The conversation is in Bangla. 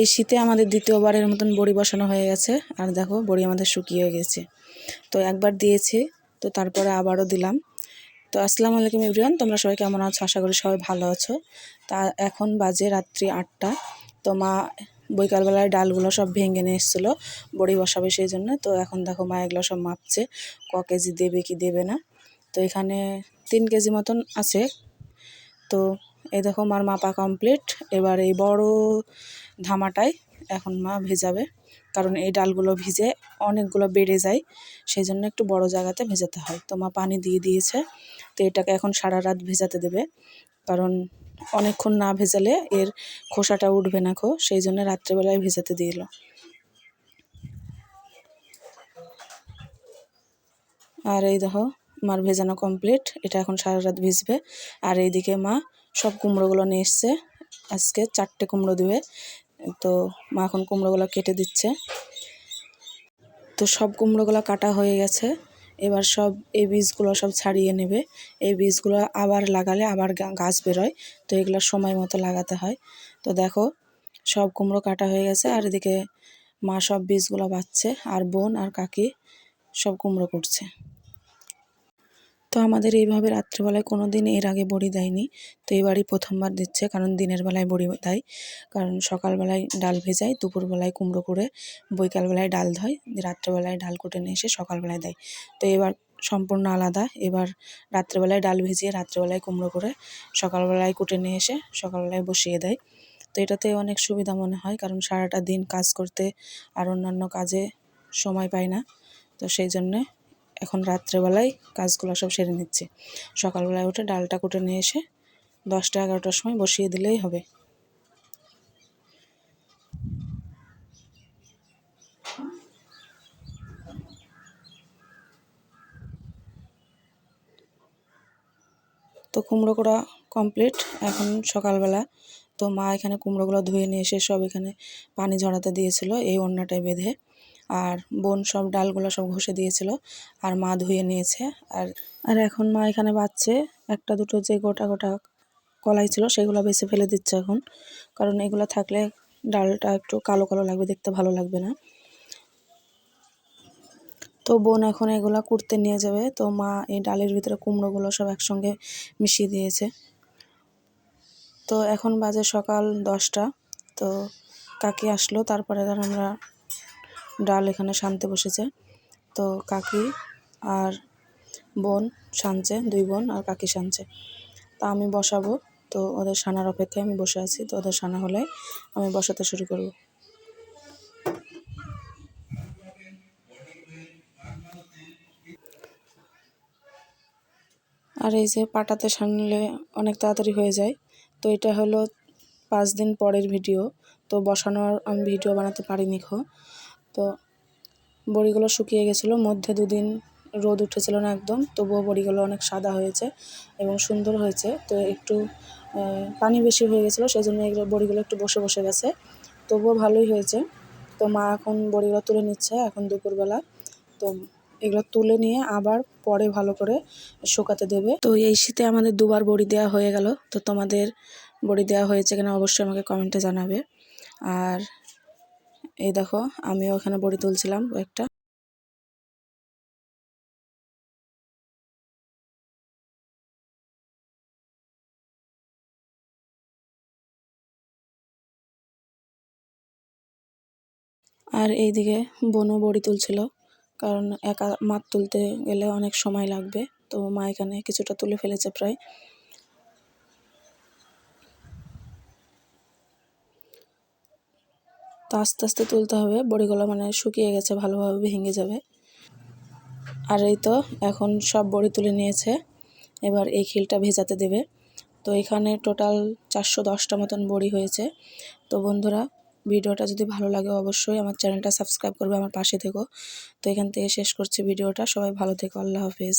এই শীতে আমাদের দ্বিতীয়বারের মতন বড়ি বসানো হয়ে গেছে। আর দেখো, বড়ি আমাদের শুকিয়ে গেছে। তো একবার দিয়েছি, তো তারপরে আবারও দিলাম। তো আসসালামু আলাইকুম ইব্রিয়ান তোমরা সবাই কেমন আছো? আশা করি সবাই ভালো আছো। তা এখন বাজে রাত্রি আটটা। তো মা বৈকালবেলায় ডালগুলো সব ভেঙে নিয়ে এসেছিল, বড়ি বসাবে সেই জন্য। তো এখন দেখো, মা এগুলো সব মাপছে, ক কেজি দেবে কি দেবে না। তো এখানে তিন কেজি মতন আছে। তো এই দেখো মার মাপা কমপ্লিট এবার এই বড় ধামাটায় এখন মা ভেজাবে, কারণ এই ডালগুলো ভিজে অনেকগুলো বেড়ে যায়, সেই জন্য একটু বড় জায়গাতে ভেজাতে হয়। তো মা পানি দিয়ে দিয়েছে, তো এটাকে এখন সারা রাত ভেজাতে দেবে, কারণ অনেকক্ষণ না ভেজালে এর খোসাটা উঠবে না খো, সেই জন্য রাত্রেবেলায় ভেজাতে দিল আর এই দেখো মার ভেজানো কমপ্লিট এটা এখন সারা রাত ভিজবে। আর এইদিকে মা সব কুমড়োগুলো নিয়ে এসছে। আজকে চারটে কুমড়ো দিবে। তো মা এখন কুমড়োগুলো কেটে দিচ্ছে। তো সব কুমড়োগুলো কাটা হয়ে গেছে। এবার সব এই বীজগুলো সব ছাড়িয়ে নেবে। এই বীজগুলো আবার লাগালে আবার গাছ বেরোয়। তো এগুলো সময় মতো লাগাতে হয়। তো দেখো, সব কুমড়ো কাটা হয়ে গেছে। আর এদিকে মা সব বীজগুলো বাচ্ছে। আর বোন আর কাকি সব কুমড়ো করছে। তো আমাদের এইভাবে রাত্রিবেলায় কোনো দিন এর আগে বড়ি দেয়নি। তো এবারই প্রথমবার দিচ্ছে, কারণ দিনের বেলায় বড়ি দেয়। কারণ সকালবেলায় ডাল ভেজায়, দুপুরবেলায় কুমড়ো করে, বৈকালবেলায় ডাল ধয়, রাত্রেবেলায় ডাল কুটে নিয়ে এসে সকালবেলায় দেয়। তো এবার সম্পূর্ণ আলাদা। এবার রাত্রেবেলায় ডাল ভিজিয়ে, রাত্রেবেলায় কুমড়ো করে, সকালবেলায় কুটে নিয়ে এসে সকালবেলায় বসিয়ে দেয়। তো এটাতে অনেক সুবিধা মনে হয়, কারণ সারাটা দিন কাজ করতে আর অন্যান্য কাজে সময় পায় না। তো সেই জন্যে এখন রাত্রেবেলায় কাজগুলো সব সেরে নিচ্ছি। সকালবেলায় উঠে ডালটা কুটে নিয়ে এসে দশটা এগারোটার সময় বসিয়ে দিলেই হবে। তো কুমড়ো করা কমপ্লিট। এখন সকালবেলা তো মা এখানে কুমড়োগুলো ধুয়ে নিয়ে এসে সব এখানে পানি ঝরাতে দিয়েছিল, এই অন্যটায় বেঁধে। আর বোন সব ডালগুলো সব ঘষে দিয়েছিল আর মা ধুয়ে নিয়েছে। আর আর এখন মা এখানে বাচ্ছে। একটা দুটো যে গোটা গোটা কলাই ছিল সেগুলো বেছে ফেলে দিচ্ছে এখন। কারণ এগুলো থাকলে ডালটা একটু কালো কালো লাগবে, দেখতে ভালো লাগবে না। তো বোন এখন এগুলো কুড়তে নিয়ে যাবে। তো মা এই ডালের ভিতরে কুমড়োগুলো সব একসঙ্গে মিশিয়ে দিয়েছে। তো এখন বাজে সকাল দশটা। তো কাকি আসলো, তারপরে আমরা ডাল এখানে শানতে বসেছে। তো কাকি আর বোন শানছে দুই বোন আর কাকি শানছে তা আমি বসাবো। তো ওদের সানার অপেক্ষায় আমি বসে আছি। তো ওদের সানা হলে আমি বসাতে শুরু করব। আর এই যে পাটাতে সানলে অনেক তাড়াতাড়ি হয়ে যায়। তো এটা হলো পাঁচ দিন পরের ভিডিও। তো বসানোর আমি ভিডিও বানাতে পারিনি খো। তো বড়িগুলো শুকিয়ে গেছিল, মধ্যে দুদিন রোদ উঠেছিল না একদম, তবুও বড়িগুলো অনেক সাদা হয়েছে এবং সুন্দর হয়েছে। তো একটু পানি বেশি হয়ে গেছিল সেই জন্য এগুলো, বড়িগুলো একটু বসে বসে গেছে। তবুও ভালোই হয়েছে। তো মা এখন বড়িগুলো তুলে নিচ্ছে এখন দুপুরবেলা। তো এগুলো তুলে নিয়ে আবার পরে ভালো করে শুকাতে দেবে। তো এই শীতে আমাদের দুবার বড়ি দেওয়া হয়ে গেল। তো তোমাদের বড়ি দেওয়া হয়েছে কিনা অবশ্যই আমাকে কমেন্টে জানাবে। আর এই দেখো, আমিও ওখানে বড়ি তুলছিলাম একটা আর এইদিকে বোনও বড়ি তুলছিল, কারণ একা মাছ তুলতে গেলে অনেক সময় লাগবে, তো মা এখানে কিছুটা তুলে ফেলেছে প্রায়। তো আস্তে আস্তে তুলতে হবে। বড়িগুলো মানে শুকিয়ে গেছে, ভালোভাবে ভেঙে যাবে। আর এই তো এখন সব বড়ি তুলে নিয়েছে। এবার এই খিলটা ভেজাতে দেবে। তো এখানে টোটাল চারশো দশটা মতন বড়ি হয়েছে। তো বন্ধুরা, ভিডিওটা যদি ভালো লাগে অবশ্যই আমার চ্যানেলটা সাবস্ক্রাইব করবে, আমার পাশে থেকো। তো এখান থেকে শেষ করছি ভিডিওটা। সবাই ভালো থেকো, আল্লাহ হাফিজ।